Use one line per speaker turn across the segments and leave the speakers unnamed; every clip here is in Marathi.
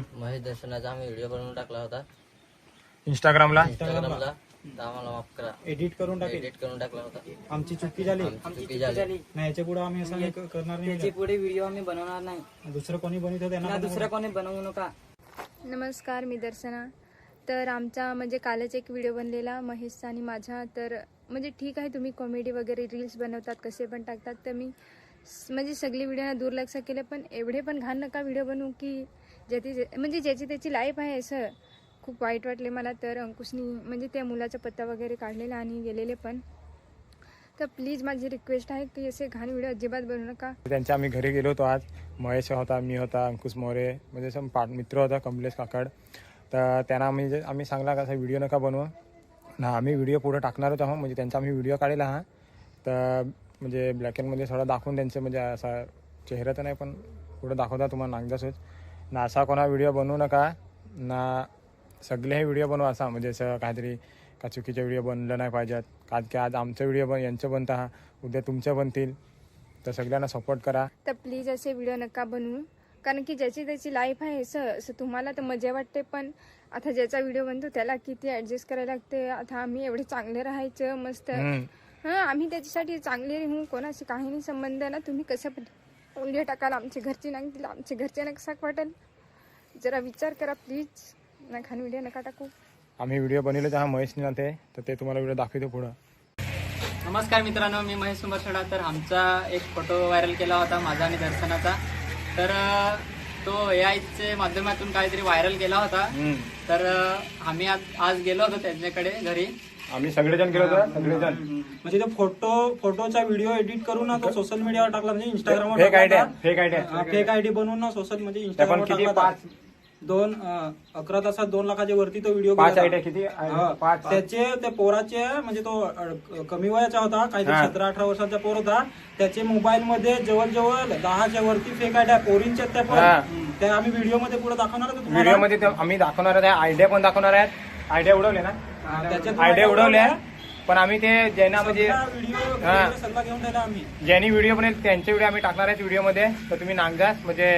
महेश दर्शनाचा आम्ही व्हिडिओ बनवून टाकला होता.
इंस्टाग्रामला
इंस्टाग्रामला तर आम्हाला माफ करा.
एडिट करून टाकेल.
एडिट करून टाकला होता.
आमची चुकी झाली.
आमची चुकी झाली.
नाही याच्यापुढे आम्ही असं क- करणार
त्याची
नाही
पुढे व्हिडिओ आम्ही बनवणार नाही.
दुसरं कोणी बनवतो त्यांना
ना
पण
दुसरा कोणी बनवू नका.
नमस्कार मी दर्शना. तर आमचा म्हणजे कालच एक व्हिडिओ बनलेला महेशचा आणि माझा. तर म्हणजे ठीक आहे तुम्ही कॉमेडी वगैरे रील्स बनवतात कसे पण टाकतात. तर मी स- म्हणजे सगळी व्हिडिओना दुर्लक्ष केले पण एवढे पण घाण नका व्हिडिओ बनवू की ज्याची जे- म्हणजे ज्याची त्याची लाईफ आहे असं खूप वाईट वाटले मला. तर अंकुशनी म्हणजे त्या मुलाचा पत्ता वगैरे काढलेला आणि गेलेले पण. तर प्लीज माझी रिक्वेस्ट आहे की असे घाण व्हिडिओ अजिबात बनवू नका.
त्यांच्या आम्ही घरी गेलो होतो आज. महेश होता मी होता अंकुश मोरे म्हणजे असं पा मित्र होता कमलेश काकड. तर त्यांना आम्ही आम्ही सांगला का असा व्हिडिओ नका बनवू. ना आम्ही व्हिडिओ पुढे टाकणार होतो म्हणजे त्यांचा आम्ही व्हिडिओ काढलेला हा. तर म्हणजे ब्लॅक अँडमध्ये थोडा दाखवून त्यांचे म्हणजे असा चेहरा तर नाही पण पुढं दाखवता तुम्हाला नागदासच ना असा कोणा व्हिडिओ बनवू नका ना सगळे हे व्हिडिओ बनवा असा म्हणजे असं काहीतरी का चुकीचे व्हिडिओ बनलं नाही पाहिजेत. का की आज आमचं व्हिडिओ बन यांचं बनता हा. उद्या तुमचं बनतील. तर सगळ्यांना सपोर्ट करा.
तर प्लीज असे व्हिडिओ नका बनवू. कारण की ज्याची त्याची लाईफ आहे असं तुम्हाला तर मजा वाटते पण आता ज्याचा व्हिडिओ बनतो त्याला किती ॲडजस्ट करायला लागते. आता आम्ही एवढे चांगले राहायचं मस्त. हां आम्ही त्याच्यासाठी चांगले राहू कोणाशी काही नाही संबंध ना तुम्ही कसं व्हिडिओ टाकाल आमचे घरचे नाही आमचे घरचे ना कसा वाटेल. जरा विचार करा प्लीज ना खान व्हिडिओ नका टाकू.
आम्ही व्हिडिओ बनवले तर हा महेशने ना ते तर ते तुम्हाला व्हिडिओ दाखवतो पुढं.
नमस्कार मित्रांनो मी महेश सुंबरसडा तर आमचा एक फोटो व्हायरल केला होता माझा आणि दर्शनाचा. तर तो ए आयचे माध्यमातून काहीतरी व्हायरल केला होता. तर आम्ही आज आज गेलो होतो त्यांच्याकडे घरी.
आम्ही सगळेजण गेलो होतो सगळेजण
म्हणजे तो फोटो फोटोचा व्हिडिओ एडिट करून ना तो सोशल मीडियावर टाकला म्हणजे इंस्टाग्रामवर
fake idea fake idea
fake ID बनवून ना सोशल म्हणजे
पण
इंस्टाग्रामवर
किती
टाकला
पाच
होता. दोन अं, अकरा तासात दोन लाखाच्या वरती तो व्हिडिओ
पाच आयडिया. किती
हा.
पाच
त्याचे त्या पोराचे म्हणजे तो अ, कमी वयाचा होता काहीतरी
हा.
सतरा अठरा वर्षाचा पोर होता त्याचे मोबाईल मध्ये जवळजवळ दहाच्या वरती फेक आयडिया पोरींच्या त्या
हा.
पण त्या आम्ही व्हिडिओमध्ये पुढे दाखवणार होतो तुम्हाला.
व्हिडिओमध्ये ते आम्ही दाखवणार आहे आयडिया पण दाखवणार आहेत आयडिया उडवले ना?
हा,
आयडिया उडवल्या पण आम्ही ते ज्यांना म्हणजे हा.
घेऊन आम्ही.
ज्यांनी व्हिडिओ बनेल त्यांचे व्हिडिओ आम्ही टाकणार आहेत व्हिडिओमध्ये तर तुम्ही नांगदास म्हणजे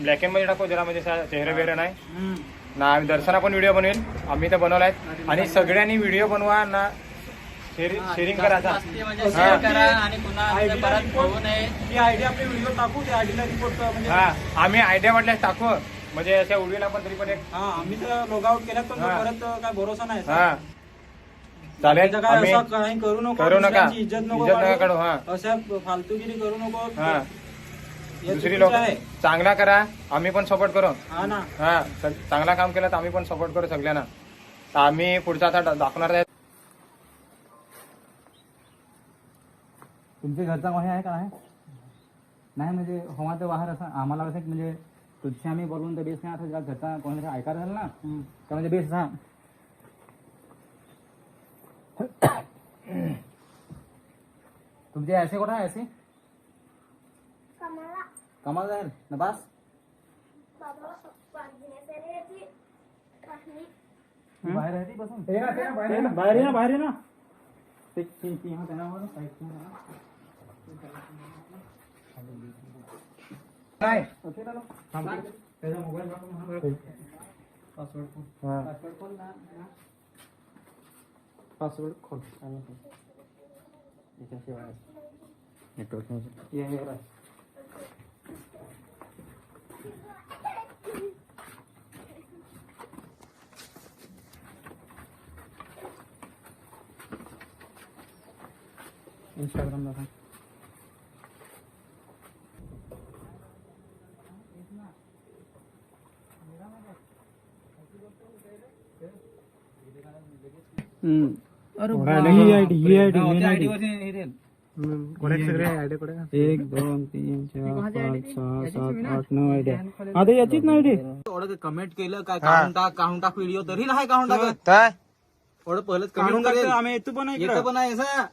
ब्लॅक अँडमध्ये टाकू जरा म्हणजे चेहरा वेहरा नाही. ना आम्ही दर्शना पण व्हिडिओ बनवेल. आम्ही तर बनवला आहेत आणि सगळ्यांनी व्हिडिओ बनवा ना. शेअरिंग करायचा
आयडिया आपली व्हिडिओ टाकू त्या आयडीला रिपोर्ट म्हणजे
हा आम्ही आयडिया वाटल्यास टाकू. म्हणजे अशा उडवीला पण तरी पण एक
हा आम्ही तर लॉग आउट केला पण तो
हा.
परत काय भरोसा नाही
हा. चालेल.
काय
आम्ही
असं काही करू नको
करू नका.
दुसऱ्यांची इज्जत नको
इज्जत नका
काढू.
काढू, हा.
अशा फालतूगिरी करू नको.
हा.
हे
दुसरी
चुकीचं
लोक
आहे.
चांगला करा आम्ही पण सपोर्ट करू.
हा ना.
हा चांगला काम केलं तर आम्ही पण सपोर्ट करू सगळ्यांना. तर आम्ही पुढचा आता दाखवणार आहे.
तुमच्या घरचा कोणी आहे का? आहे नाही म्हणजे हवा तर बाहेर असं आम्हाला कसं की म्हणजे तुझ्या आम्ही बोलून तर बेस नाही आता जरा घरचा कोणी ऐकायला झालं ना? तर म्हणजे बेस हा तुमचे ऐसे कुठं आहे ऐसे? कमाल। जाईल ना बस तू बाहेर आहे ती बसून
बाहेर ना बाहेर ये ना
ते- ते- ते यहाँ त्यांना बोला, साईड ला मोबाईल पासवर्ड पासवर्ड खोल ना पासवर्ड खोल याच्याशिवाय नेटवर्क. इंस्टाग्रामला सांग
ही आयडी ही आयडी मेन आयडी एक दोन तीन चार पाच सहा सात आठ नऊ आयडिया. आता याचीच ना आयडी.
एवढं कमेंट केलं काय? काढून टाक काढून टाक व्हिडिओ तरी नाही काढून टाकत. एवढं पहिलंच
काढून
करेल.
आम्ही. येतो पण
येतं पण आहे असं.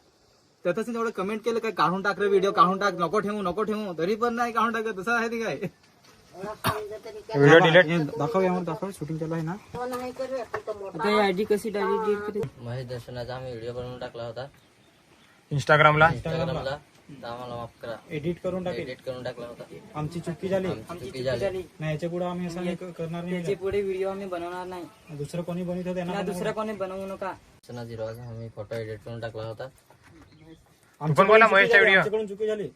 त्यातच एवढं कमेंट केलं काय? काढून टाक रे व्हिडिओ काढून टाक. नको ठेवू नको ठेवू. तरी पण नाही काढून टाकत. तसं आहे ते काय?
Video delete.
दाखव यावर दाखव शूटिंग चालू आहे ना.
आता आयडी कशी डिलीट
महेश दर्शनाचा आम्ही व्हिडिओ बनवून टाकला होता.
इंस्टाग्रामला
इंस्टाग्रामला तर आम्हाला माफ करा.
एडिट करून टाकेल.
एडिट करून टाकला होता.
आमची चुकी झाली.
आमची चुकी झाली.
नाही याच्यापुढे आम्ही असं नाही करणार नाही.
त्याचे पुढे व्हिडिओ आम्ही बनवणार नाही.
दुसरं कोणी बनवतो त्यांना
ना दुसरं कोणी बनवू नका.
दर्शना झिरवाचा आम्ही फोटो एडिट करून टाकला होता.
आमची
पण बोला महेशचा व्हिडिओ.
आमच्याकडून चुकी झाली.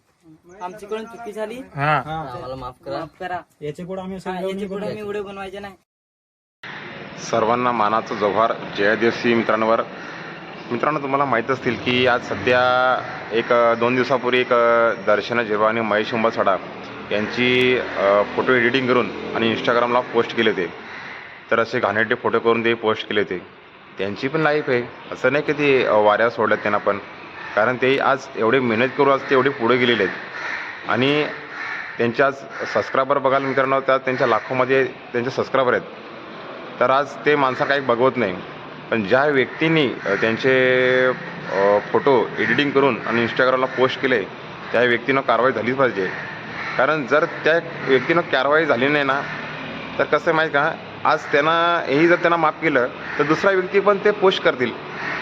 आमच्याकडून चुकी झाली.
हा.
तर आम्हाला माफ करा.
माफ करा.
याच्यापुढे आम्ही
हा, याचे पुढे. आम्ही व्हिडिओ बनवायचे नाही.
सर्वांना मानाचं जोहार. जयदेवसी मित्रांवर. मित्रांनो तुम्हाला माहीत असतील की आज सध्या एक अ, दोन दिवसापूर्वी एक अ, दर्शना झिरवा आणि महेश उंबरसडा यांची अ, फोटो एडिटिंग करून आणि इंस्टाग्रामला पोस्ट केले होते. तर असे घाणेरडे फोटो करून ते पोस्ट केले होते. त्यांची पण लाईफ आहे. असं नाही की ते अ, वाऱ्या सोडल्यात त्यांना पण. कारण ते आज एवढे मेहनत करून आज ते एवढे पुढे गेलेले आहेत. आणि त्यांच्या आज सबस्क्रायबर बघायला मित्रांनो त्या त्यांच्या लाखोमध्ये त्यांचे सबस्क्रायबर आहेत. तर आज ते माणसं काही बघवत नाही. पण ज्या व्यक्तींनी त्यांचे फोटो एडिटिंग करून आणि इंस्टाग्रामला पोस्ट केले त्या व्यक्तीनं कारवाई झालीच पाहिजे. कारण जर त्या व्यक्तीनं कारवाई झाली नाही ना तर कसं आहे माहीत का? आज त्यांना हेही जर त्यांना माफ केलं तर दुसरा व्यक्ती पण ते पोस्ट करतील.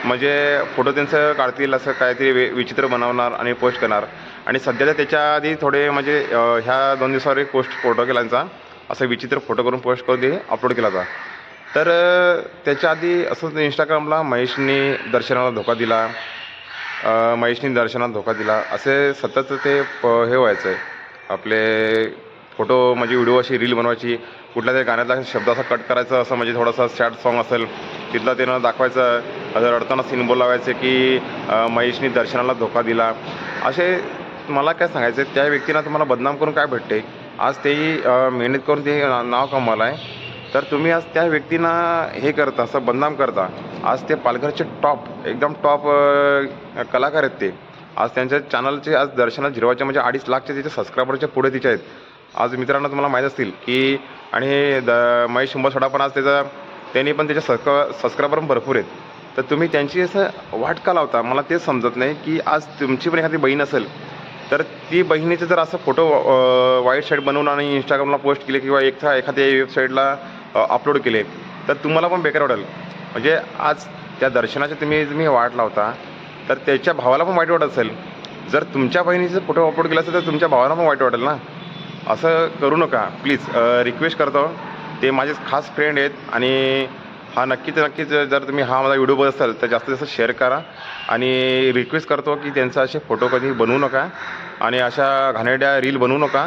म्हणजे फोटो त्यांचं काढतील असं काहीतरी वे विचित्र बनवणार आणि पोस्ट करणार. आणि सध्याच्या त्याच्या आधी थोडे म्हणजे ह्या दोन दिवसावर एक पोस्ट फोटो केला त्यांचा. असं विचित्र फोटो करून पोस्ट करून ते अपलोड केला होता. तर त्याच्या आधी असंच इंस्टाग्रामला महेशनी दर्शनाला धोका दिला. महेशनी दर्शनाला धोका दिला. असे सतत ते प- हे व्हायचं आहे आपले फोटो म्हणजे व्हिडिओ अशी रील बनवायची कुठल्या तरी गाण्यातला शब्द असा कट करायचा असं म्हणजे थोडासा सॅड सॉन्ग असेल तिथलं त्यानं दाखवायचं असं रडताना सीन बोलावायचे की महेशनी दर्शनाला धोका दिला. असे मला काय सांगायचं आहे त्या व्यक्तींना तुम्हाला बदनाम करून काय भेटते? आज तेही मेहनत करून ते नाव कमावलं आहे तर तुम्ही आज त्या व्यक्तींना हे करता असं बदनाम करता. आज ते पालघरचे टॉप एकदम टॉप कलाकार आहेत ते. आज त्यांच्या चॅनलचे आज दर्शनात झिरवायचे म्हणजे अडीच लाखचे तिचे सबस्क्रायबरच्या पुढे तिचे आहेत. आज मित्रांनो तुम्हाला माहीत असतील की आणि द महेश शंभरसोडा पण आज त्याचा त्यांनी पण त्याच्या सबस्क्रा सबस्क्रायबर पण भरपूर आहेत. तर तुम्ही त्यांची असं वाट का लावता? मला तेच समजत नाही की आज तुमची पण एखादी बहीण असेल तर ती बहिणीचं जर असं फोटो वाईट साईड बनवून आणि इंस्टाग्रामला पोस्ट केले किंवा एकथा एखाद्या वेबसाईटला अपलोड केले तर तुम्हाला पण बेकार वाटेल. म्हणजे आज त्या दर्शनाची तुम्ही तुम्ही वाट लावता तर त्याच्या भावाला पण वाईट वाटत असेल. जर तुमच्या बहिणीचे फोटो अपलोड केला असेल तर तुमच्या भावाला पण वाईट वाटेल ना? असं करू नका. प्लीज रिक्वेस्ट करतो. ते माझे खास फ्रेंड आहेत आणि हा नक्कीच नक्कीच जर तुम्ही हा माझा व्हिडिओ बघत असाल तर जास्तीत जास्त शेअर करा. आणि रिक्वेस्ट करतो की त्यांचा असे फोटो कधी बनवू नका. आणि अशा घाणेरड्या रील बनवू नका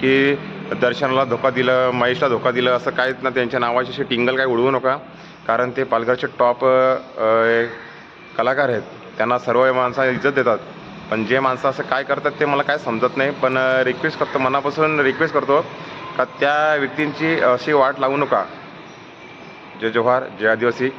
की दर्शनाला धोका दिलं महेशला धोका दिलं असं काहीच ना त्यांच्या नावाची अशी टिंगल काय उडवू नका. कारण ते पालघरचे टॉप कलाकार आहेत. त्यांना सर्व माणसं इज्जत देतात. पण जे माणसं असं काय करतात ते मला काय समजत नाही. पण रिक्वेस्ट करतो मनापासून रिक्वेस्ट करतो का त्या व्यक्तींची अशी वाट लावू नका. जय जोहार जय आदिवासी.